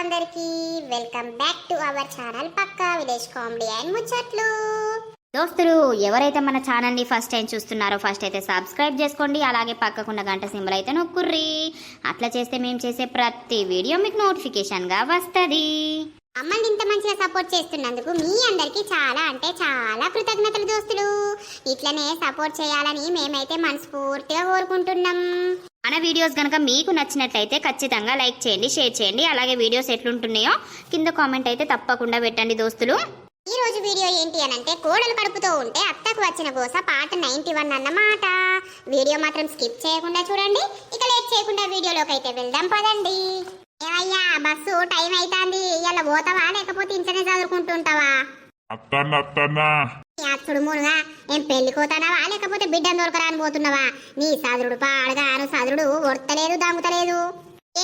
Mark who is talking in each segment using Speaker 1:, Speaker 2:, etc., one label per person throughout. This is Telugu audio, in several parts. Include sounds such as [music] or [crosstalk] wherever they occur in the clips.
Speaker 1: అందరికి welcome back to our channel Pakka village comedy and ముచ్చట్లు.
Speaker 2: దోస్తులు ఎవరైతే మన ఛానల్ని ఫస్ట్ టైం చూస్తున్నారో ఫస్ట్ అయితే సబ్స్క్రైబ్ చేసుకోండి. అలాగే పక్కకున్న గంట సింబల్ అయితే నొక్కుర్రి. అట్లా చేస్తే మేము చేసే ప్రతి వీడియో మీకు నోటిఫికేషన్గా వస్తుంది.
Speaker 1: మమ్మల్ని ఇంత మంచిగా సపోర్ట్ చేస్తున్నందుకు మీ అందరికి చాలా అంటే చాలా కృతజ్ఞతలు దోస్తులు. ఇట్లనే సపోర్ట్ చేయాలని మేమైతే మనస్ఫూర్తిగా కోరుకుంటున్నాం.
Speaker 2: మన వీడియోస్ కనుక మీకు నచ్చినట్లయితే ఖచ్చితంగా లైక్ చేయండి షేర్ చేయండి. అలాగే వీడియోస్ ఎట్లుంటున్నాయో కింద కామెంట్ అయితే తప్పకుండా పెట్టండి దోస్తులు.
Speaker 1: ఈ రోజు వీడియో ఏంటి అని అంటే కోడలు కడుపుతో ఉంటే అత్తకు వచ్చిన గోస పాట నైన్టీ వన్ అన్నమాట. వీడియో మాత్రం స్కిప్ చేయకుండా చూడండి. ఇక లేట్ చేయకుండా వీడియోలోకి అయితే వెళ్దాం పదండి. ఏమయ్యా బస్సు టైం అవుతుంది ఇలా పోతావా? లేకపోతే ఇంట్లోనే చదువుకుంటుంటావా?
Speaker 3: అత్తన్న.
Speaker 1: అచ్చుడు మూడుగా ఏం పెళ్ళి కోతానావా లేకపోతే బిడ్డను దొరకరాని పోతున్నావా? నీ సదురుడు పాడగాను సదురుడు ఒడతలేదు దమ్ముతలేదు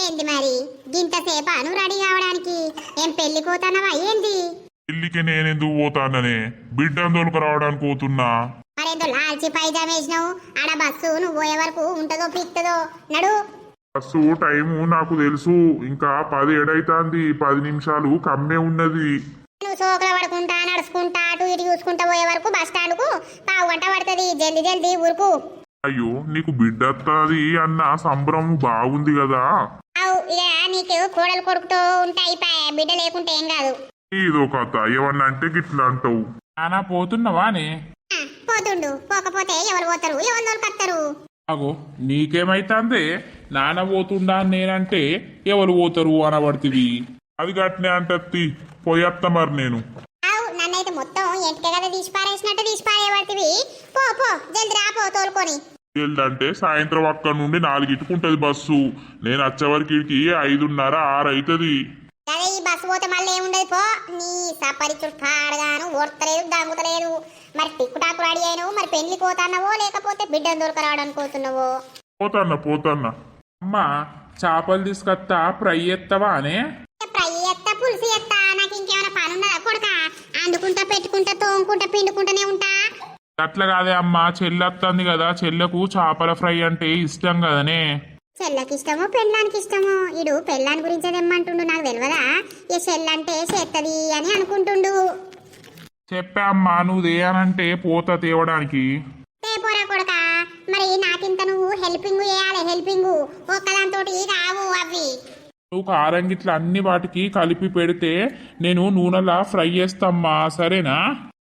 Speaker 1: ఏంది మరి? గింత సేపాను రెడీ కావడానికి. ఏం పెళ్ళి కోతానావా ఏంది?
Speaker 3: పెళ్ళికి నేనెందుకు పోతాననే? బిడ్డను తోలుకు రావడానికి పోతున్నా.
Speaker 1: మరేందో లాల్చి పైజామ వేసినావు? ఆడ బస్సు నువ్వు పోయే వరకు ఉంటదో పీక్తదో? నడు.
Speaker 3: బస్సు టైము నాకు తెలుసు. ఇంకా పది ఏడైతాంది. పది నిమిషాలు కమ్మే ఉన్నది.
Speaker 1: నువ్వు సోకల పడుకుంటా నడుచుకుంటా అటు ఇటు చూసుకుంటా పోయే వరకు బస్ స్టాండ్కు పావు గంట పడుతుంది. జల్దీ జల్దీ ఊరుకు.
Speaker 3: అయ్యో నీకు బిడ్డ వస్తుంది అన్న సంబరం బాగుంది కదా.
Speaker 1: అవు ఇక నీకు కోడలు కొడుకుతో ఉంటే అయిపోయా బిడ్డ లేకుంటే ఏం కాదు.
Speaker 3: ఇదో కథ ఏమన్నా అంటే గిట్లా అంటావు.
Speaker 4: నానా పోతున్నావానే
Speaker 1: ఆ, పోతుండు. పోకపోతే ఎవరు పోతారు? ఎవరు దొరకత్తారు
Speaker 4: అగో నీకేమైతాందే? నాన్న పోతుండా అని నేనంటే ఎవరు పోతారు అనబడుతుంది?
Speaker 3: అది గట్నే అంటత్తి పోయత్త మరి నేను.
Speaker 1: అవు నన్నైతే మొత్తం ఎంటికే కదా తీసి పారేసినట్టు తీసి పారేయబడుతుంది పో పో జల్ది రా పో తోలుకొని.
Speaker 3: ఏంటంటే సాయంత్రం అక్కడ నుండి నాలుగిట్టుకుంటది బస్సు. నేను వచ్చేవరకు ఐదున్నర ఆరు అవుతుంది
Speaker 1: అదే ఈ బస్సు పోతే మళ్ళీ ఏముండదు పో. నీ సపరి చుట్టాడగాను ఓడతలేదు దాంగుతలేదు. మరి టిక్కుటాకు రెడీ అయినవు మరి పెళ్ళి పోతాన్నావో లేకపోతే బిడ్డను దొరకరావడానికి పోతున్నావో
Speaker 3: పోతాన్న పోతాన్న.
Speaker 4: అమ్మా చేపలు తీసుకొత్తా ఫ్రై ఎత్తవా అనే
Speaker 1: అందుకుంటా పెట్టుకుంటా తోముకుంటా పిండుకుంటానే ఉంటా.
Speaker 4: అట్లా కాదే అమ్మా చెల్లెత్తంది కదా చెల్లెకు చేపల ఫ్రై అంటే ఇష్టం కదనే.
Speaker 1: చెల్లకి ఇష్టమో పెళ్ళానికి ఇష్టమో? ఇడు పెళ్ళాని గురించి తెమ్మంటుండు నాకు తెలియదా ఈ చెల్లంటే చేత్తది అని అనుకుంటుండు.
Speaker 4: చెప్పా అమ్మా నువ్వు దేయానంటే పోతా తేవడానికి.
Speaker 1: పోరా కొడక మరి నాకింత నువ్వు హెల్పింగ్ చేయాలి హెల్పింగ్. ఒక్కదాంతోటి కావు అవి.
Speaker 4: నువ్వు కారం గిట్ల అన్ని వాటికి కలిపి పెడితే నేను నూనెలా ఫ్రై చేస్తామ్మా సరేనా?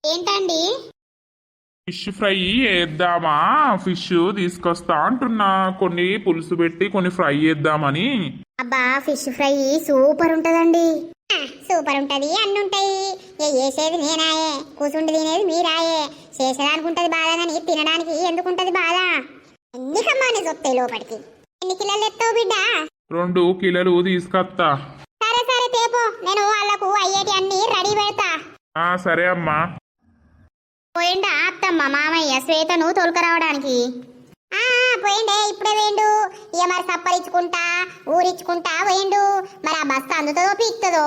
Speaker 1: ఏంటండి?
Speaker 4: ఫిష్ ఫ్రై చేద్దామా? ఫిష్ తీసుకొస్తా అంటున్నా. కొన్ని పులుసు పెట్టి కొన్ని ఫ్రై చేద్దామని.
Speaker 1: అబ్బా ఫిష్ ఫ్రై సూపర్ ఉంటదండి సూపర్ ఉంటది అన్ని ఉంటాయి చేసేది నేనాయే. కూసుండి తినేది మీరాయే. చేసేదానికి ఉంటది బాధ కానీ తినడానికి ఎందుకుంటది బాధ? ఎన్ని కమ్మాని వస్తాయి లోపలికి ఎన్ని కిలోలు ఎత్తావు బిడ్డ?
Speaker 4: రెండు కిలోలు తీసుకొస్తా
Speaker 1: సరే సరే తేపో. నేను వాళ్ళకు అయ్యేటి అన్ని రెడీ పెడతా.
Speaker 4: ఆ సరే అమ్మా.
Speaker 1: పోయిండా అత్తమ్మ మామయ్య శ్వేతను తోలుకరావడానికి. ఆ పోయిండే ఇప్పుడే వేయండు ఇక మరి సప్పరిచ్చుకుంటా ఊరిచ్చుకుంటా వేయండు మరి ఆ బస్సు అందుతుందో పీక్తుందో?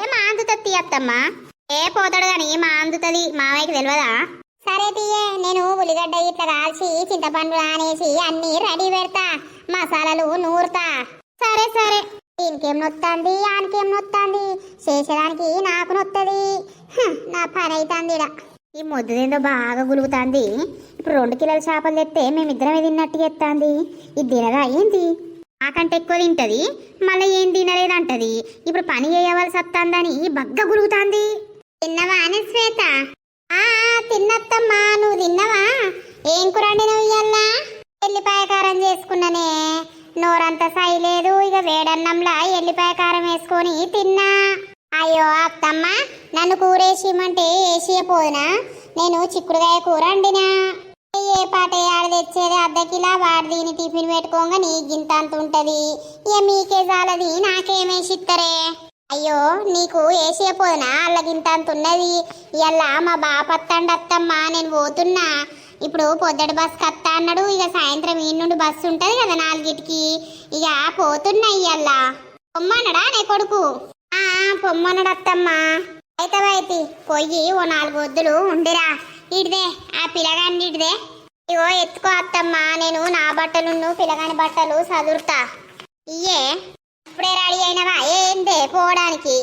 Speaker 1: ఏ మా అందుతుంది అత్తమ్మ? ఏ పోతాడు గాని మా అందుతుంది మామయ్యకి తెలియదా సరే తీయే నేను ఉల్లిగడ్డ ఇట్లా కాల్చి చింతపండు నానేసి అన్ని రెడీ పెడతా. మసాలాలు నూరుతా. సరే సరే. దీనికేం నొత్తంది? ఆనికేం నొత్తంది? చేసేదానికి నాకు నొత్తది. నా పని అవుతుంది ఈడ. ఈ మొద్దుదేందో బాగా గులుగుతాంది. ఇప్పుడు రెండు కిలోల చేపలు తెస్తే మేమిద్దరమే తిన్నట్టు ఎత్తాంది ఇది తినదా ఏంది? నాకంటే ఎక్కువ తింటది. మళ్ళీ ఏం తినలేదంటది. ఇప్పుడు పని చేయవలసి వస్తుందని బగ్గ గురుగుతాంది తిన్నవా అని శ్వేత? ఆ తిన్నత్తమ్మా నువ్వు తిన్నవా? ఏం కూరండి నువ్వు ఇయ్యాల? ఎల్లిపాయ కారం చేసుకున్ననే. నోరంతా సైలేదు ఇక వేడన్నంలా ఎల్లిపాయ కారం వేసుకొని తిన్నా. అయ్యో అత్తమ్మ నన్ను కూరేసిమంటే వేసి పోదునా? నేను చిక్కుడుకాయ కూర వండినా. ఏ పాట ఆడ తెచ్చేది అద్దకిలా వాడి దీని టిఫిన్ పెట్టుకోగా నీ గింత అంత ఉంటుంది. ఇక మీకే చాలది నాకేమేసిత్తరే అయ్యో నీకు వేసేయపోదునా అల్ల గింత అంత ఉన్నది. ఇలా మా బాపత్తండి అత్తమ్మ నేను పోతున్నా. ఇప్పుడు పొద్దుటి బస్సు కత్తా అన్నాడు. ఇక సాయంత్రం ఈ నుండి బస్సు ఉంటుంది కదా నాలుగిటికి. ఇక పోతున్నాయి అల్లా పొమ్మన్నాడా నే కొడుకు? ఆ పొమ్మన్నాడు అత్తమ్మా. అయితే అయితే పొయ్యి ఓ నాలుగు వద్దులు ఉండిరా. ఇడిదే ఆ పిల్లగాని ఇడిదే. ఇగో ఎత్తుకో అత్తమ్మా నేను నా బట్టలు పిల్లగాని బట్టలు చదురుతా ఇయ్యే ఇప్పుడే రెడీ అయినవా? ఏందే పోవడానికి?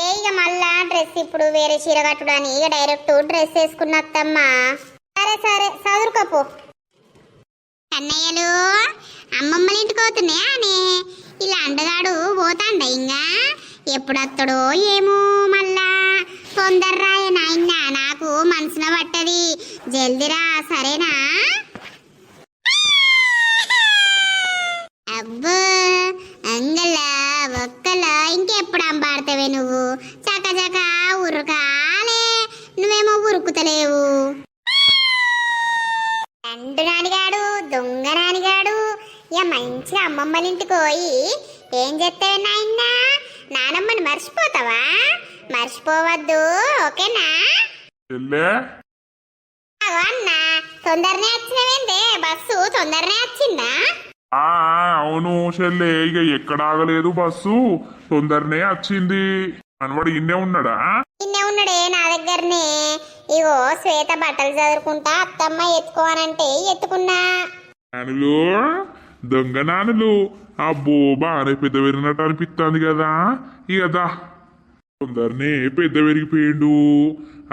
Speaker 1: ఏ ఇక మళ్ళా డ్రెస్ ఇప్పుడు వేరే చీర కట్టుడని ఇక డైరెక్ట్ డ్రెస్ వేసుకున్న అత్తమ్మా. సరే సరే. చదువుకోపో. అన్నయ్యలు అమ్మమ్మల ఇంటికి పోతున్నాయా అని ఇలా అండగాడు పోతాండ ఇంకా ఎప్పుడత్తడో ఏమో మళ్ళా. తొందర్రాయ నాయన నాకు మనసున పట్టది. జల్దిరా సరేనా? అబ్బో అంగల ఒక్కల ఇంకెప్పుడు అంబాడతావే నువ్వు? చక చక ఉరకాలే నువ్వేమో ఉరుకుతలేవు. తండ్రి నానిగాడు దొంగ నానిగాడు. ఇక మంచిగా అమ్మమ్మల ఇంటికి పోయి ఏం చేస్తావే నాయన? నానమ్మని మర్చిపోతావా? మర్చిపోవద్దు ఓకేనా?
Speaker 3: చెల్లే?
Speaker 1: అగో అన్న తొందరనే వచ్చినవేందే బస్సు తొందరనే వచ్చిందా?
Speaker 3: ఆ ఆ, అవును చెల్లే ఇక ఎక్కడ ఆగలేదు బస్సు. తొందరనే వచ్చింది. మనవాడు ఇన్నే ఉన్నాడా?
Speaker 1: నిన్నే ఉన్నాడే నా దగ్గరనే. ఇగో శ్వేత బట్టలు చదువుకుంటా అత్తమ్మ ఎత్తుకోవాలంటే ఎత్తుకున్నా.
Speaker 3: నానులు దొంగ నానులు. అబ్బో బాగానే పెద్ద పెరిగినట్టు అనిపిస్తుంది కదా. ఇక తొందరనే పెద్ద పెరిగిపోయిండు.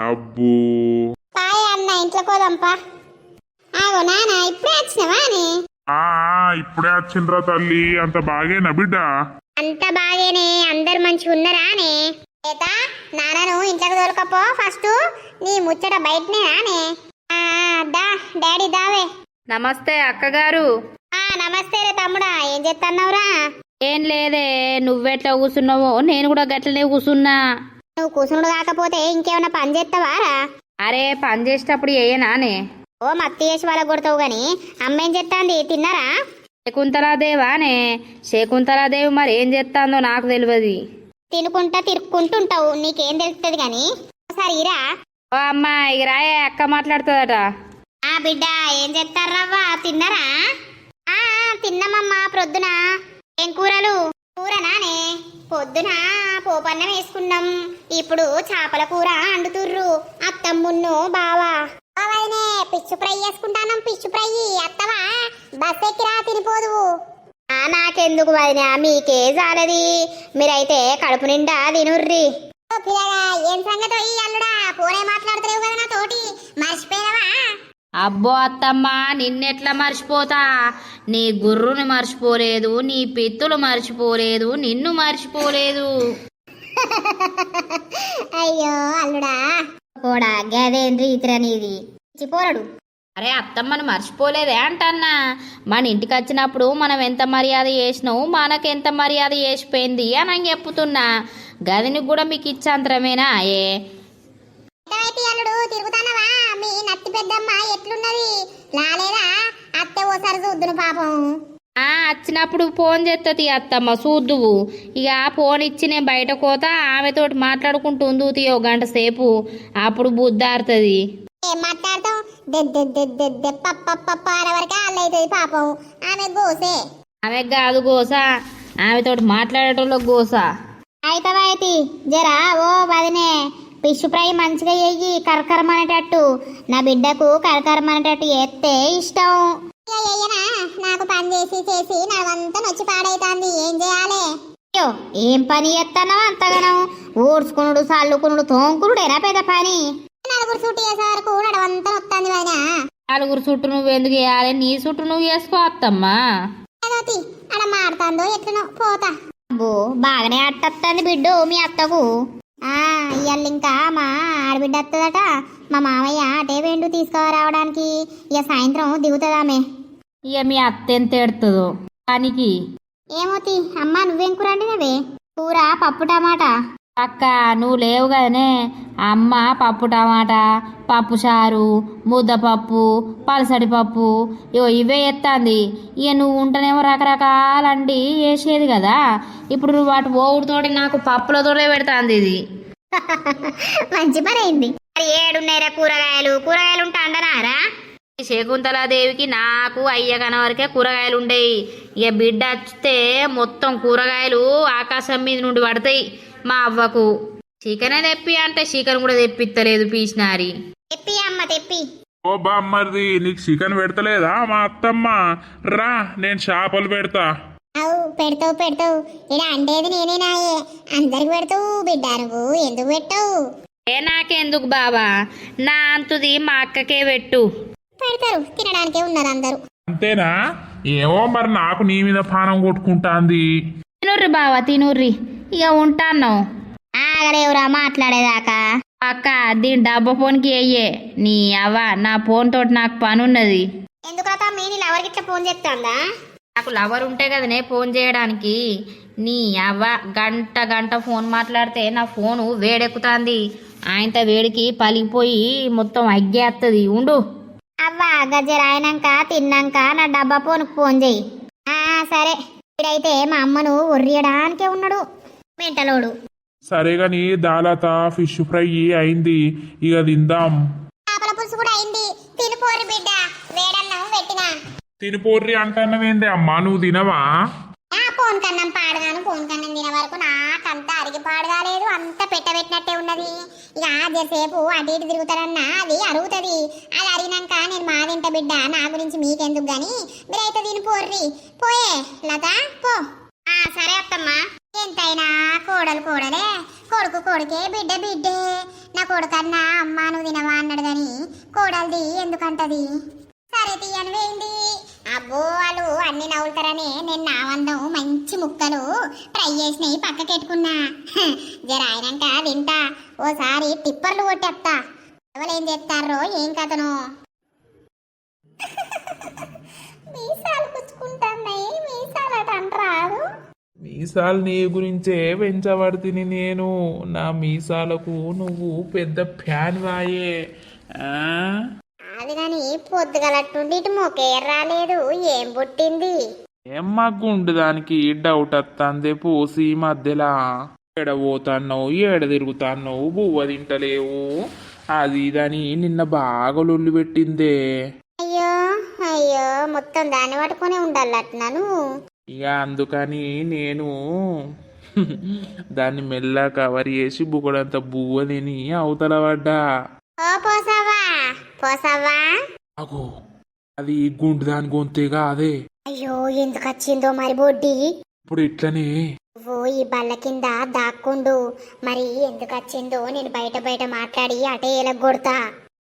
Speaker 3: అబ్బో.
Speaker 1: పాయ అన్న ఇంట్లో కోదంపా ఆగో నాన్న ఇప్పుడే వచ్చినవా అని
Speaker 3: ఆ ఆ, ఇప్పుడే వచ్చిండ్రా తల్లి. అంత బాగేనా బిడ్డ?
Speaker 1: అంత బాగేనే అందరు మంచిగా ఉన్నారా అని? శ్వేత నాన్నను ఇంట్లోకి దొరకపో ఫస్ట్. నీ ముచ్చట బయటనే రానే దా డాడీ దావే.
Speaker 2: నమస్తే అక్కగారు.
Speaker 1: ఆ నమస్తే రే తమ్ముడా ఏం చేస్తున్నావురా
Speaker 2: ఏం లేదే నువ్వెట్లా కూర్చున్నావో నేను కూడా గట్లనే కూర్చున్నా
Speaker 1: నువ్వు కూసునుడు కాకపోతే ఇంకేమైనా పని చేస్తావారా
Speaker 2: అరే పని చేసేటప్పుడు ఏయనానే
Speaker 1: ఓ మత్తి చేసి వాళ్ళ కొడతావు గాని అమ్మ ఏం చెప్తాంది తిన్నారా?
Speaker 2: శకుంతలాదేవానే శకుంతలాదేవి మరి ఏం చేస్తాందో నాకు తెలియదు
Speaker 1: తినుకుంటా తిరుక్కుంటుంటావు నీకేం తెలుస్తుంది గాని? ఒకసారి ఇరా.
Speaker 2: ఓ అమ్మా ఇక రాయే అక్క మాట్లాడుతుందట.
Speaker 1: ఆ బిడ్డ ఏం చెప్తారవ్వా తిన్నారా? ఆ ఆ, తిన్నామమ్మా ప్రొద్దున. ఏం కూరలు? కూరనానే. పొద్దున పోపన్నం వేసుకున్నాం. ఇప్పుడు చేపల కూర అండుతుర్రు. అత్తమ్మున్ను బావా. బావైనే పిచ్చు ఫ్రై చేసుకుంటానం పిచ్చు ఫ్రై. అత్తవా బస్ ఎక్కిరా తినిపోదు. ఆ నాకెందుకు వదినా మీకే జాలది. మీరైతే కడుపు నిండా తినుర్రి. ఏం సంగతి ఈ అల్లుడా? పోనే మాట్లాడుతున్నావు కదా నా తోటి. మర్చిపోయినవా?
Speaker 2: అబ్బో అత్తమ్మ నిన్నెట్లా మర్చిపోతా? నీ గుర్రుని మర్చిపోలేదు నీ పిత్తులు మర్చిపోలేదు నిన్ను మర్చిపోలేదు. [laughs]
Speaker 1: అయ్యో అల్లుడా. కూడా గదేంద్రి ఇతర నీది చిపోరడు
Speaker 2: అరే అత్తమ్మను మర్చిపోలేదే అంటన్నా. మన ఇంటికి వచ్చినప్పుడు మనం ఎంత మర్యాద చేసినావు మనకు ఎంత మర్యాద చేసిపోయింది అని నేను చెప్పుతున్నా. గదిని కూడా మీకు ఇచ్చాంతరమేనా? ఏ?
Speaker 1: తిరుగుతానవా? మీ నత్తి పెద్దమ్మ ఎట్లున్నది? లాలేదా? అత్తె ఓసారి చూద్దును పాపం.
Speaker 2: వచ్చినప్పుడు ఫోన్ చేస్తుంది అత్తమ్మ చూద్దువు ఇక ఫోన్ ఇచ్చి నేను బయట కోత ఆమెతోటి మాట్లాడుకుంటూ ఉందుతీ ఒక గంట సేపు. అప్పుడు బుద్ధారుతుంది.
Speaker 1: ఏం పాపం. ఆమె గోసే.
Speaker 2: ఆమె కాదు గోస. ఆమెతోటి మాట్లాడేటోళ్ళ గోస.
Speaker 1: అయితవైతి జరా ఓ వదినే. ఫిష్ ఫ్రై మంచిగా చెయ్యి కరకరమనేటట్టు నా బిడ్డకు కరకరమనేటట్టు చేస్తే ఇష్టం. నాకు పని చేసి చేసి నావంతా నొచ్చి పాడైతాంది. ఏం చేయాలి? అయ్యో ఏం పని చేస్తున్నావు అంతగానం? ఊడ్చుకునుడు చల్లుకునుడు తోంకునుడేనా పెద్ద పని? నలుగురు చుట్టూ చేసే వరకు నడవంతా నొత్తాంది వదినా
Speaker 2: నలుగురు చుట్టూ నువ్వు ఎందుకు వేయాలి నీ చుట్టూ నువ్వు వేసుకో అత్తమ్మా.
Speaker 1: ఏదోతి అలా మాడుతాందో ఎట్లనో పోతా. అబ్బో బాగానే అట్టత్తంది బిడ్డు మీ అత్తకు. ఆ ఇయ్యాల ఇంకా మా ఆడబిడ్డ వస్తుందట మా మామయ్య అటే వెండు తీసుకురావడానికి ఇక సాయంత్రం దిగుతుందామె.
Speaker 2: ఇక మీ అత్త ఎంత ఎడుతుందో దానికి?
Speaker 1: ఏమోతి అమ్మ నువ్వేం కూర వండినవే? కూర పప్పు టమాటా.
Speaker 2: అక్క నువ్వు లేవు కదనే. అమ్మ పప్పు టమాటా పప్పు చారు ముద్దపప్పు పలసటి పప్పు. ఇగో ఇవే ఎత్తాంది. ఇక నువ్వు ఉంటేనేమో రకరకాలండి వేసేది కదా. ఇప్పుడు నువ్వు వాటి ఓవుడితోటి నాకు పప్పులతోటే పెడతాంది ఇది. [laughs]
Speaker 1: మంచి పని అయింది. మరి ఏడున్నర కూరగాయలు? కూరగాయలు ఉంటా అండనారా?
Speaker 2: శకుంతలాదేవికి నాకు అయ్య కనవరకే కూరగాయలు ఉండేవి ఇక బిడ్డ వస్తే మొత్తం కూరగాయలు ఆకాశం మీద నుండి పడతాయి మా అవ్వకు. చికెన్ తెప్పి అంటే చికెన్ కూడా తెప్పిత్తలేదు పీసినారి
Speaker 1: తెప్పి అమ్మ తెప్పి.
Speaker 3: ఓ బామ్మర్ది నీకు చికెన్ పెడతలేదా మా అత్తమ్మ? రా నేను చేపలు పెడతా.
Speaker 1: అవు పెడతావు పెడతావు. ఇలా అండేది నేనేనాయే అందరికి పెడతావు బిడ్డ నువ్వు ఎందుకు పెట్టావు?
Speaker 2: ఏ నాకెందుకు బావా? నా అంతుది మా అక్కకే పెట్టు.
Speaker 1: పెడతారు. తినడానికే ఉన్నారు అందరూ.
Speaker 4: అంతేనా? ఏమో మరి నాకు నీ మీద పానం కొట్టుకుంటాంది.
Speaker 2: తినుర్రి బావా తినుర్రి. ఇక ఉంటాను
Speaker 1: ఆగలేవురా మాట్లాడేదాకా.
Speaker 2: అక్క దీని డబ్బా ఫోన్కి అయ్యే నీ అవ్వ నా ఫోన్ తోటి నాకు పని ఉన్నది
Speaker 1: ఎందుకు రా మీ ఎవరికి ఇట్లా ఫోన్ చెప్తాందా
Speaker 2: నాకు లవర్ ఉంటే కదనే ఫోన్ చేయడానికి. నీ అవ్వ గంట గంట ఫోన్ మాట్లాడితే నా ఫోను వేడెక్కుతాంది. ఆయనతో వేడికి పలిగిపోయి మొత్తం అగ్గేస్తుంది ఉండు.
Speaker 1: అవ్వా గజ్జర అయినాక తిన్నాక నా డబ్బా ఫోన్కి ఫోన్ చెయ్యి ఆ సరే. ఇడైతే మా అమ్మను ఉర్రియడానికే ఉన్నాడు. మెంటలోడు.
Speaker 4: సరే గాని దాలత ఫిష్ ఫ్రై అయింది. ఇక తిందాం.
Speaker 1: చేపల పులుసు కూడా అయింది. తినిపోరు బిడ్డ. వేడన్నం పెట్టినా.
Speaker 4: తినిపోర్రి అంటున్నావేంది అమ్మా? నువ్వు తినవా?
Speaker 1: ఆ ఫోన్ కన్నం పాడగాను ఫోన్ కన్నం తినే వరకు అరిగి పాడగాలేదు అంత పెట్టబెట్టినట్టే ఉన్నది. ఇక జరసేపు అటు ఇటు తిరుగుతారన్నా అది అరుగుతుంది అది అరిగినాక నేను మా తింట బిడ్డ నా గురించి మీకెందుకు కానీ మీరైతే దీని పోర్రి. పోయే లత పో. ఆ సరే అత్తమ్మా. ఎంతైనా కోడలు కోడలే. కొడుకు కొడుకే బిడ్డ బిడ్డే. నా కొడుకన్నా అమ్మ నువ్వు తినవా అన్నాడు కానీ కోడలిది ఎందుకంటది? సరే తీయను వేయండి అబ్బో వాళ్ళు అన్ని నవ్వుతారని నేను నా వందం మంచి ముక్కలు ట్రై చేసినవి పక్కకెట్టుకున్నా. జర అయినాక తింటా ఓసారి టిప్పర్లు కొట్టేస్తా ఎవరేం ఏం చేస్తారో ఏం కథను. మీసాలు పుచ్చుకుంటున్నాయి మీసాలు అట అంటరాదు
Speaker 4: మీసాలు నీ గురించే పెంచబడుతుని నేను. నా మీసాలకు నువ్వు పెద్ద ఫ్యాన్ వాయే
Speaker 1: అది కానీ పొద్దుగలట్టుండి ఇటు మొకే రాలేదు. ఏం పుట్టింది?
Speaker 4: ఏమ్మా గుండు దానికి డౌట్ వస్తుంది పోసి మధ్యలా. ఎడ పోతాన్నావు? ఏడ తిరుగుతాన్నావు? బువ్వ తింటలేవు. అది ఇదని నిన్న బాగా లొల్లి పెట్టిందే.
Speaker 1: అయ్యో అయ్యో మొత్తం దాన్ని పట్టుకునే ఉండాలట్నాను.
Speaker 4: ఇక అందుకని నేను దాన్ని మెల్ల కవర్ చేసి బుకడంత బువ్వ తిని అవతల పడ్డా.
Speaker 1: ఓ పోసావా?
Speaker 4: అగో అది గుండు దాని గొంతేగా అదే
Speaker 1: అయ్యో ఎందుకు వచ్చిందో మరి బొడ్డి?
Speaker 4: ఇప్పుడు ఇట్లనే.
Speaker 1: నువ్వు ఈ బల్ల కింద దాక్కుండు. మరి ఎందుకు వచ్చిందో నేను బయట బయట మాట్లాడి అటే ఎలగొడతా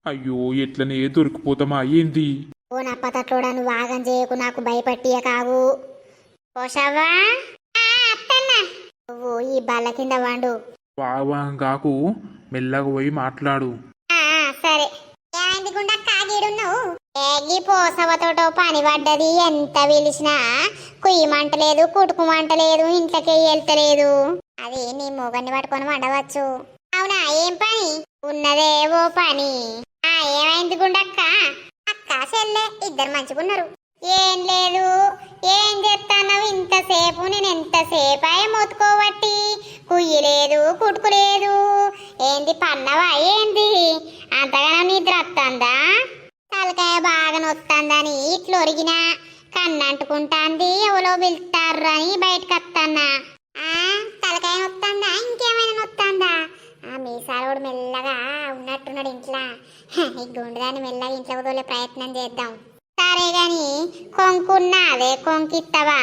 Speaker 4: అయ్యో ఎట్లనే దొరికిపోతామా ఏంది?
Speaker 1: ఓ నా పతట్లోడా నువ్వు ఆగం చేయకు నాకు భయపట్టియ కావు. పోసావా? నువ్వు ఈ బల్ల కింద వండు.
Speaker 4: బాగా మెల్లగా పోయి మాట్లాడు.
Speaker 1: కాగీడున్నావు ఏగి పోసవతోటో పని పడ్డది ఎంత పిలిచినా? కుయ్యమంటలేదు కుటుకుమంటలేదు ఇంట్లోకి వెళ్తలేదు అది నీ మొగన్ని పట్టుకొని వండవచ్చు. అవునా ఏం పని? ఉన్నదే ఓ పని. ఆ ఏమైంది గుండక్క? అక్క చెల్లె ఇద్దరు మంచిగున్నారు. ఏం లేదు ఏం చేస్తానవు ఇంతసేపు నేను ఎంతసేపు అయి మొత్తుకోబట్టి కుయ్యలేదు కుటుకులేదు ఏంది పన్నవా? ఏంది? అంతగానో నిద్ర వస్తుందా తలకాయ బాగా నొత్తందని ఇట్లు ఒరిగినా కన్నంటుకుంటాంది ఎవరో పిలుస్తారు అని బయటకు వస్తానా ఆ, తలకాయ నొత్తందా? ఇంకేమైనా నొత్తందా? ఆ మీసాలు కూడా మెల్లగా ఉన్నట్టున్నాడు ఇంట్లో. ఈ గుండెదాన్ని మెల్లగా ఇంట్లో వదిలే ప్రయత్నం చేద్దాం. సరే గాని కొంకున్నా అదే కొంకిత్తవా?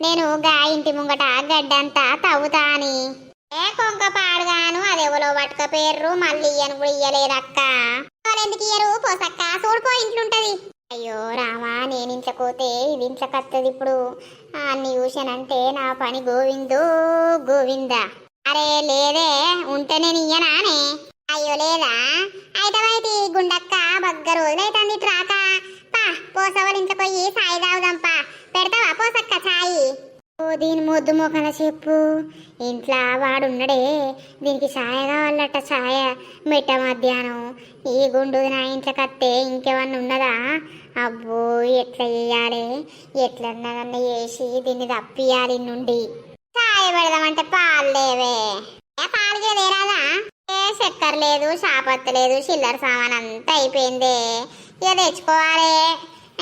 Speaker 1: నేను గా ఇంటి ముంగట గడ్డంతా తవ్వుతా అని. ఏ కొంక పాడుగాను అదెవలో పట్టుకపోయారు మళ్ళీ ఇయ్యను కూడా ఇయ్యలేదక్క. ఎందుకు ఇయ్యరు? పోసక్క చూడుకో ఇంట్లుంటది. అయ్యో రామా నేను ఇంట్లోకి ఇది ఇంట్లోకి ఇప్పుడు. అన్ని చూశానంటే నా పని గోవిందు గోవింద. అరే లేదే ఉంటే నేను. ఇయ్యనానే అయ్యో లేదా? అయితే గుండక్క బగ్గ రోజులైతుంది ట్రాక పా పోసవల ఇంట్లోకి పోయి సాయి తాగుదాంపా పెడతావా పోసక్క సాయి ఓ దీని మొద్దు మొక్కల చెప్పు. ఇంట్లో వాడున్నడే దీనికి ఛాయ కావాలట ఛాయ మిట్ట మధ్యాహ్నం. ఈ గుండు నా ఇంట్లోకి వస్తే ఇంకేమన్నా ఉన్నదా? అబ్బో ఎట్లా చేయాలి? ఎట్లన్నా చేసి దీన్ని తప్పియాలి నుండి. ఛాయ పెడదామంటే పాలు లేవే. పాలు లేరాదా? ఏ చక్కెర లేదు షాపత్త లేదు చిల్లర సామాన్ అంతా అయిపోయిందే. ఇక తెచ్చుకోవాలి.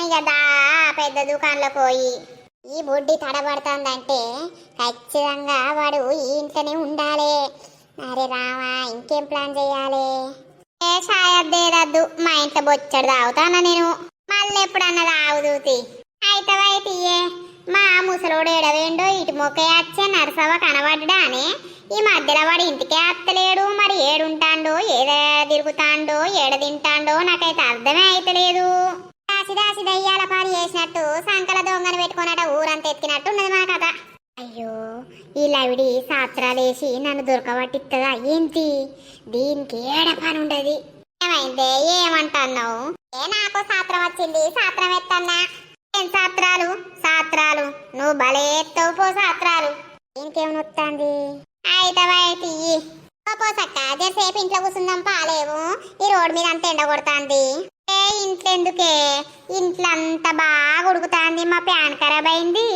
Speaker 1: ఇక దా పెద్ద దుకాణంలో పోయి. ఈ బుడ్డి తడబడుతుందంటే ఖచ్చితంగా వాడు ఈ ఇంట్లోనే ఉండాలి. అరే రామా ఇంకేం ప్లాన్ చేయాలి? ఏ సాయద్దేదద్దు మా ఇంట్లో బొచ్చడు తాగుతానా నేను? మళ్ళీ ఎప్పుడన్నా తాగుదూతి అయితే తీయే. మా ముసలోడు ఎడవేండో ఇటు మొక్కే వచ్చే నరసవ కనబడ్డా అని ఈ మధ్యలో వాడు ఇంటికే అత్తలేడు మరి ఏడుంటాండో ఏడ తిరుగుతాండో ఏడ తింటాండో నాకైతే అర్థమే అయితలేదు. దాసి దయ్యాల పాలు చేసినట్టు సంకల దొంగను పెట్టుకున్నట్టు ఊరంతా ఎత్తినట్టు ఉన్నది మా కథ. అయ్యో ఈ లవిడి సాత్రాలేసి నన్ను దొరకబట్టిస్తుందా ఏంటి? దీనికి ఏడ పని ఉండదు ఏమైందే ఏమంటున్నావు? ఏ నాకు సాత్రం వచ్చింది? సాత్రం ఎత్తన్నా? ఏం సాత్రాలు? సాత్రాలు. నువ్వు భలే ఎత్తవు పో సాత్రాలు. ఇంకేం నొత్తాంది అయితే అయితే ఇయ్యి. పోసక్క జరసేపు ఇంట్లో కూర్చుందాం పాలేవు. ఈ రోడ్డు మీద అంత ఎండ కొడుతుంది ఇంట్లో ఎందుకే ఇంట్లో అంత బాగా ఉడుకుతాంది మా ప్యాన్ ఖరాబ్ అయింది.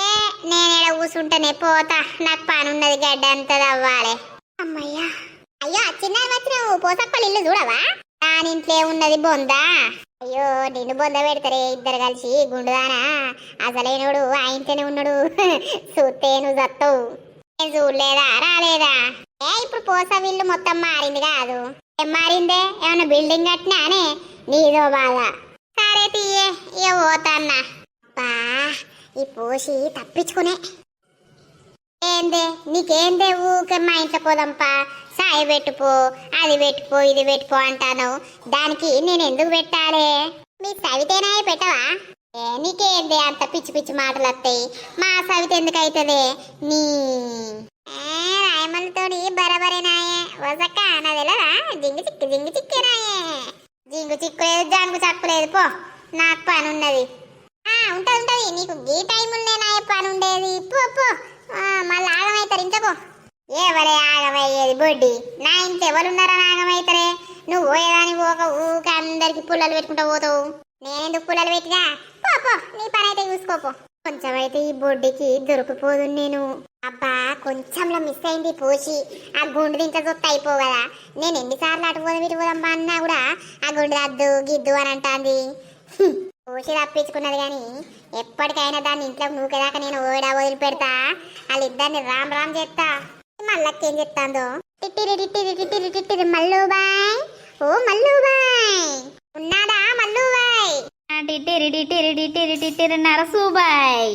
Speaker 1: ఏ నేను ఈడ కూర్చుంటేనే పోతా నాకు పని ఉన్నది గడ్డ అంతా అవ్వాలి అమ్మయ్యా. అయ్యో చిన్నది వచ్చినావు పోసక్కలు ఇల్లు చూడవా? దాని ఇంట్లో ఉన్నది బొందా? అయ్యో నిన్ను బొంద పెడతారే ఇద్దరు కలిసి గుండుదానా? అసలేనుడు ఆ ఇంట్లోనే ఉన్నాడు. చూస్తే [laughs] నువ్వు చత్తవు నేను చూడలేదా రాలేదా? ఏ ఇప్పుడు పోస విల్లు మొత్తం మారింది కాదు. ఏం మారిందే? ఏమైనా బిల్డింగ్ కట్టినానే నీదో బాధ. సరే తీయే ఇక పోతాన్నా. బా ఈ పోసి తప్పించుకునే. ఏందే? నీకేందే ఊకే మా ఇంట్లో పోదంపా? సాయి పెట్టుపో అది పెట్టుపో ఇది పెట్టుపో అంటాను దానికి నేను ఎందుకు పెట్టాలి? మీ సవితేనా పెట్టవా? ఏ నీకేంది అంత పిచ్చి పిచ్చి మాటలు వస్తాయి మా సవిత ఎందుకు అవుతుంది నీ. ఏ, రాయమల్లతోని బరబరేనాయే వసక్క నా తెలదా జింగు చిక్కు జింగు చిక్కేనాయే జింగు చిక్కు లేదు జంగు చక్కు లేదు పో. నాకు పని ఉన్నది. ఆ ఉంటది ఉంటది. నీకు ఈ టైములనే నా పని ఉండేది. పో పో. ఆ, మళ్ళీ ఆగమైతారు ఇంతకు. ఎవరే ఆగమయ్యేది బొడ్డి? నా ఇంత ఎవరున్నారని ఆగమైతారే నువ్వు పోయేదాని పోక ఊక అందరికి పుల్లలు పెట్టుకుంటూ పోతావు. నేనెందుకు పుల్లలు పెట్టినా? పో పో. నీ పని అయితే చూసుకోపో కొంచెం అయితే ఈ బొడ్డికి దొరికిపోదు నేను. అబ్బా కొంచెంలో మిస్ అయింది పోసి ఆ గుండు దించ జొత్త అయిపో కదా. నేను ఎన్నిసార్లు అటు పోదాం ఇటు పోదాం అన్నా కూడా ఆ గుండు దద్దు గిద్దు అని అంటాంది. పోషి పోసి తప్పించుకున్నది కానీ ఎప్పటికైనా దాన్ని ఇంట్లో నూకేదాకా నేను ఓడా వదిలిపెడతా వాళ్ళిద్దరిని రామ్ రామ్ చేస్తా. మళ్ళకి ఏం చెప్తాందో? టిట్టిరి టిట్టిరి టిట్టిరి టిట్టిరి మల్లుబాయ్. ఓ మల్లుబాయ్. ఉన్నాడా మల్లు
Speaker 2: బాయ్ టిట్టిరి టిట్టిరి టిట్టిరి టిట్టిరి టిట్టిరి బాయ్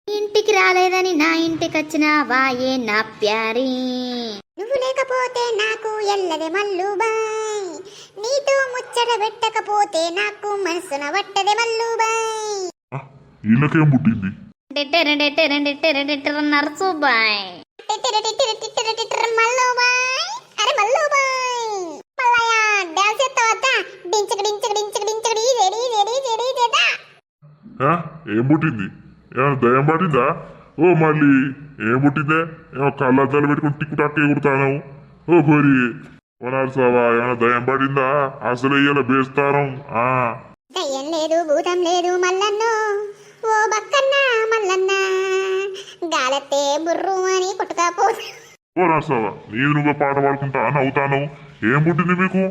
Speaker 2: ఇంటికి రాలేదని నా ఇంటికి వచ్చిన వాయే నా ప్యారీ.
Speaker 1: నువ్వు లేకపోతే నాకు ఎల్లదే మల్లుబాయ్ నీతో ముచ్చట పెట్టకపోతే నాకు మనసున పట్టదే మల్లుబాయ్
Speaker 3: వీళ్ళకేం పుట్టింది
Speaker 1: మల్లయ్య డాన్స్ చేస్తావద్దా డించక డించక డించక?
Speaker 3: ఏం పుట్టింది ఏమైనా దయ్యం పట్టిందా? ఓ మళ్ళీ ఏం పుట్టిందే? ఏమో కళ్ళద్దాలు పెట్టుకుని టిక్కు టక్ ఎగురుతాను ఓ పోరి ఓ నరసావా ఏమైనా దయ్యం పడిందా అసలు ఇయ్యాల బేస్తారం ఆ.
Speaker 1: దయ్యం లేదు భూతం లేదు మల్లన్నో. ఓ బక్కన్న మల్లన్న. గాలతే బుర్రు అని కొట్టుకపోతే.
Speaker 3: ఓ నరసావా నీది నువ్వే పాట పాడుకుంటా నవ్వుతాను ఏం పుట్టింది మీకు?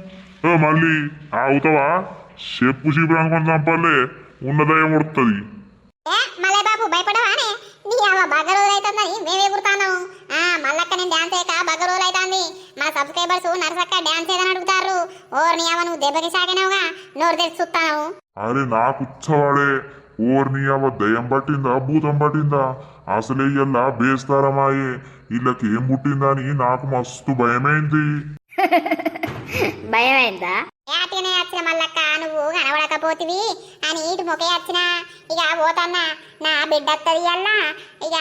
Speaker 3: ఓ మళ్ళీ ఆగుతావా? చెప్పు చీపురు అనుకుని చంపాలే ఉన్న దయ్యం ఉడుతుంది
Speaker 1: ఏ మల్లయ్య బాబు భయపడవానే నీ అవ బగ్గ రోజులు అవుతుందని మేమే గుర్తాను ఆ మల్లక్క నేను డాన్స్ అయ్యాక బగ్గ రోజులు అవుతుంది మా సబ్స్క్రైబర్స్ నరసక్క డాన్స్ ఏదని అడుగుతారు. ఓర్ నీ అవ నువ్వు దెబ్బకి సాగినావుగా? నోరు తెరిచి చూస్తాను
Speaker 3: అరే నాకు ఉచ్చవాడే ఓర్ని అవ దయ్యం పట్టిందా? భూతం పట్టిందా? అసలే ఇయ్యల్లా బేస్తారమాయే. వీళ్ళకి ఏం పుట్టిందని నాకు మస్తు భయమైంది. [laughs]
Speaker 2: భయమైందా?
Speaker 1: ఏటినే వచ్చిన మల్లక్క నువ్వు కనబడకపోతివి అని ఇటు మొకే వచ్చిన ఇక పోతన్నా నా బిడ్డ వస్తుంది అల్లా. ఇక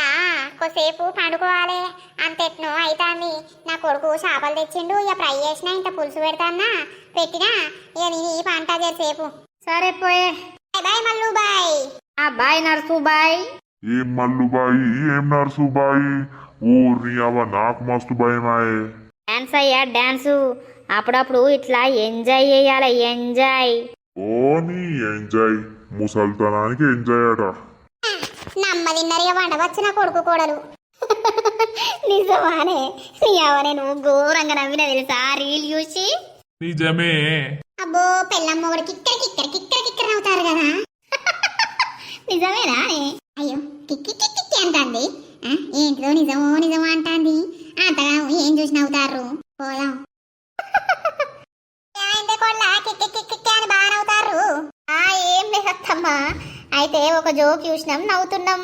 Speaker 1: కొద్దిసేపు పండుకోవాలి. అంతెట్నో అయితాంది. నా కొడుకు చేపలు తెచ్చిండు ఇక ఫ్రై చేసిన ఇంత పులుసు పెడతాన్నా. పెట్టినా ఇక నేను ఈ పంట చేసేపు.
Speaker 2: సరే పోయే.
Speaker 1: బాయ్ బాయ్ మల్లు బాయ్.
Speaker 2: ఆ బాయ్ నరసుబాయ్
Speaker 3: ఏం మల్లుబాయి ఏం నర్సుబాయి ఊర్ని అవ నాకు మస్తు భయమాయే.
Speaker 2: డాన్స్ అయ్యా డాన్సు. అప్పుడప్పుడు ఇట్లా ఎంజాయ్ చేయాలి ఎంజాయ్.
Speaker 3: ఓ నీ ఎంజాయ్ ముసల్తనానికి ఎంజాయ్ అట.
Speaker 1: నమ్మదిన్నరిగా వంట వచ్చిన కొడుకు కోడలు. నిజమానే. నీ అవనే నువ్వు ఘోరంగా నవ్విన తెలుసా? రీల్ చూసి.
Speaker 3: నిజమే.
Speaker 1: అబ్బో పెళ్ళమ్మ మొగుడు కిక్కర కిక్కర కిక్కర కిక్కర అవుతారు కదా. నిజమేనా అయ్యో కిక్కి కిక్కి అంటాంది. ఏంటిదో నిజమో నిజమో అంటాంది. అంతగా ఏం చూసి నవ్వుతారు పోదాం. కిక్కి కిక్కి అని ఆ ఏం లేదత్తమ్మా. అయితే ఒక జోక్ చూసినాం నవ్వుతున్నాం.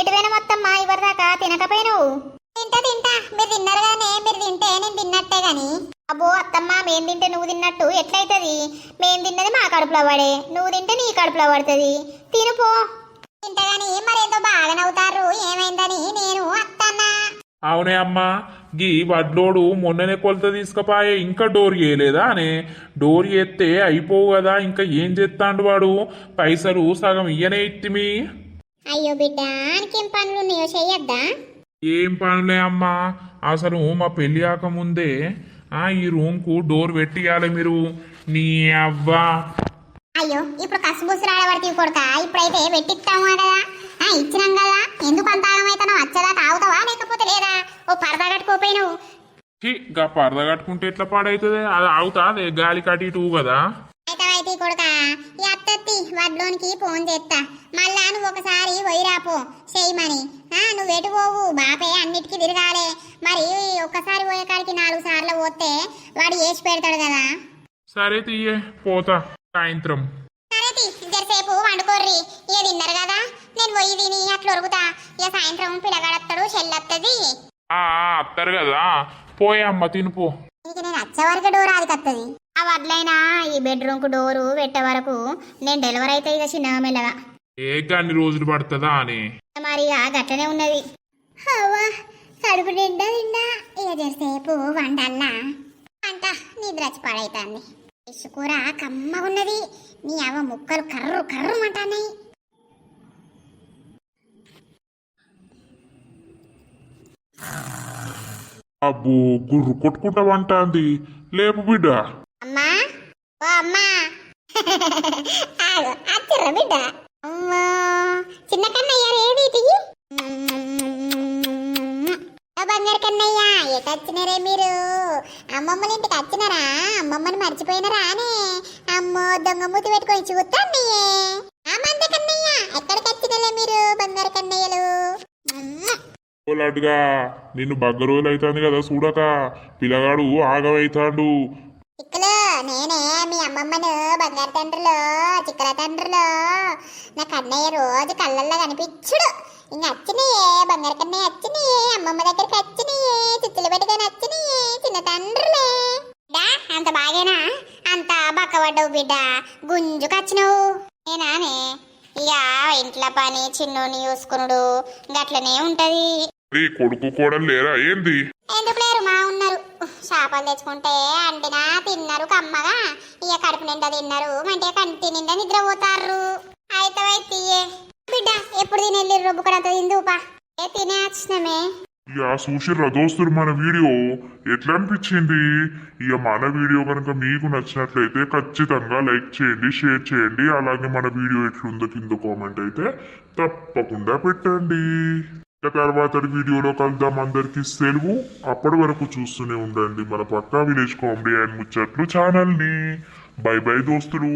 Speaker 1: ఎటువైనా మొత్తమ్మా ఇవరిదాకా తినకపోయినావు. తింటా తింటా. మీరు తిన్నారు కానీ మీరు తింటే నేను తిన్నట్టే గాని. అబ్బో అత్తమ్మ మేం తింటే నువ్వు తిన్నట్టు ఎట్లయితది? మేం తిన్నది మా కడుపులో పడే. నువ్వు తింటే నీ కడుపులో పడుతుంది. తినుపో తింటగాని మరేందో బాగా నవ్వుతారు. ఏమైందని నేను అత్తన్నా.
Speaker 3: అవునే అమ్మా గీ వడ్లోడు మొన్ననే కొలత తీసుకుపాయే ఇంకా డోర్ చేయలేదా అనే? డోర్ చేస్తే అయిపోవు కదా ఇంకా ఏం చేస్తాండు వాడు? పైసలు సగం ఇయ్యనే ఇత్తిమి
Speaker 1: అయ్యో బిడ్డ పనులు ఉన్నాయో చెయ్యొద్దా?
Speaker 3: ఏం పనులే అమ్మా అసలు మా పెళ్ళి ముందే ఆ ఈ రూమ్కు డోర్ పెట్టియాలి మీరు. నీ అవ్వా.
Speaker 1: అయ్యో ఇప్పుడు కసుబుసులు ఆడబడితే కొడక ఇప్పుడైతే పెట్టిస్తాము కదా ఇచ్చినాం కదా. ఎందుకు అంత ఆగమైతానో వచ్చేదాకా ఆగుతావా లేకపోతే లేదా? ఓ పరదా కట్టుకోపోయినావు
Speaker 3: గా పరద కట్టుకుంటే ఎట్లా పాడైతుంది? అది ఆగుతాదే గాలి కట్టి ఇటు కదా.
Speaker 1: అయితే అయితే కొడుక? ఈ అత్తత్తి వడ్లోనికి ఫోన్ చేస్తా మళ్ళా నువ్వు ఒకసారి పోయిరాపో చేయమని ఆ నువ్వు ఎటు పోవు? బాపే అన్నిటికీ తిరగాలి. మరి ఒక్కసారి పోయే కాడికి నాలుగు సార్లు పోతే వాడు వేసి పెడతాడు కదా.
Speaker 3: సరే తీయే పోతా. సాయంత్రం.
Speaker 1: సరే తీ, జరసేపు వండుకోర్రి. అట్లా ఉరుకుతా ఇక సాయంత్రం పిల్లగాడత్తడు చెల్లత్తది.
Speaker 3: ఆ ఆ, అత్తారు కదా. పోయే అమ్మ తినిపో
Speaker 1: ఇక నేను వచ్చే వరకు డోర్ అది కత్తది ఆ వడ్లైనా ఈ బెడ్రూమ్కు డోరు పెట్టే వరకు నేను డెలివరీ అయితే ఇక చిన్నగా మెల్లగా.
Speaker 3: ఏ అన్ని రోజులు పడుతుందా అని.
Speaker 1: మరి ఇక గట్లనే ఉన్నది. అవ్వా కడుపు నిండా నిండా. ఇక జరసేపు వండల్లా. అంట నిద్ర వచ్చి పాడైతాంది. ఫిష్ కూర కమ్మగున్నది. నీ అవ్వ ముక్కలు కర్రు కర్రు అంటున్నాయి.
Speaker 3: అబ్బో గుర్రు కొట్టుకుంటా వంటాంది లేపు బిడ్డ.
Speaker 1: అమ్మా? ఓ అమ్మా. ఆగు అచ్చర బిడ్డ. అమ్మా చిన్న కన్నయ్య రేడి ఇటికి ఓ బంగారు కన్నయ్య ఎటు వచ్చినారే మీరు? అమ్మమ్మల ఇంటికి వచ్చినారా? అమ్మమ్మని మర్చిపోయినారా అని? అమ్మో దొంగ మూతి పెట్టుకొని చూస్తాన్నయ్యే ఆ మంద కన్నయ్య ఎక్కడికి వచ్చినలే మీరు బంగారు కన్నయ్యలు?
Speaker 3: పోలాడుగా నిన్ను బగ్గ రోజులు అవుతుంది కదా చూడక పిల్లగాడు ఆగవైతాండు.
Speaker 1: చిక్కలు నేనే మీ అమ్మమ్మను బంగారు తండ్రులు చిక్కల తండ్రులు. నా కన్నయ్య రోజు కళ్ళల్లో కనిపించుడు. ఇంక వచ్చినాయే బంగారు కన్నయ్య వచ్చినాయే అమ్మమ్మ దగ్గరికి వచ్చినాయే చిచ్చులు పెట్టుకొని వచ్చినాయే చిన్న తండ్రులే. డా అంత బాగేనా? అంత బక్కబడ్డవు బిడ్డ గుంజుకు వచ్చినావు నేనానే ఇక ఇంట్లో పని చిన్నోని చూసుకునుడు గట్లనే ఉంటది.
Speaker 3: రే కొడుకు కూడా లేరా? ఏంది?
Speaker 1: ఎందుకు లేరు మా ఉన్నారు. చేపలు తెచ్చుకుంటే అంటినా తిన్నారు కమ్మగా. ఇక కడుపు నిండా తిన్నారు. అంటే కంటి నిండా నిద్రపోతారు అయితే తీయే బిడ్డ ఎప్పుడు తినేళ్ళి రొబ్బు కూడా తిందుపా ఏ తినే వచ్చినమే.
Speaker 3: ఇక చూసిర్రా దోస్తులు మన వీడియో. ఎట్లా అనిపించింది? ఇక మన వీడియో కనుక మీకు నచ్చినట్లయితే ఖచ్చితంగా లైక్ చేయండి షేర్ చేయండి. అలాగే మన వీడియో ఎట్లుందో కింద కామెంట్ అయితే తప్పకుండా పెట్టండి. తర్వాత వీడియోలో కలుద్దాం అందరికీ. సెలవు అప్పటి వరకు చూస్తూనే ఉండండి. మన పక్కా విలేజ్ కామెడీ అండ్ ముచ్చట్లు ఛానల్ని. బై బై దోస్తులు.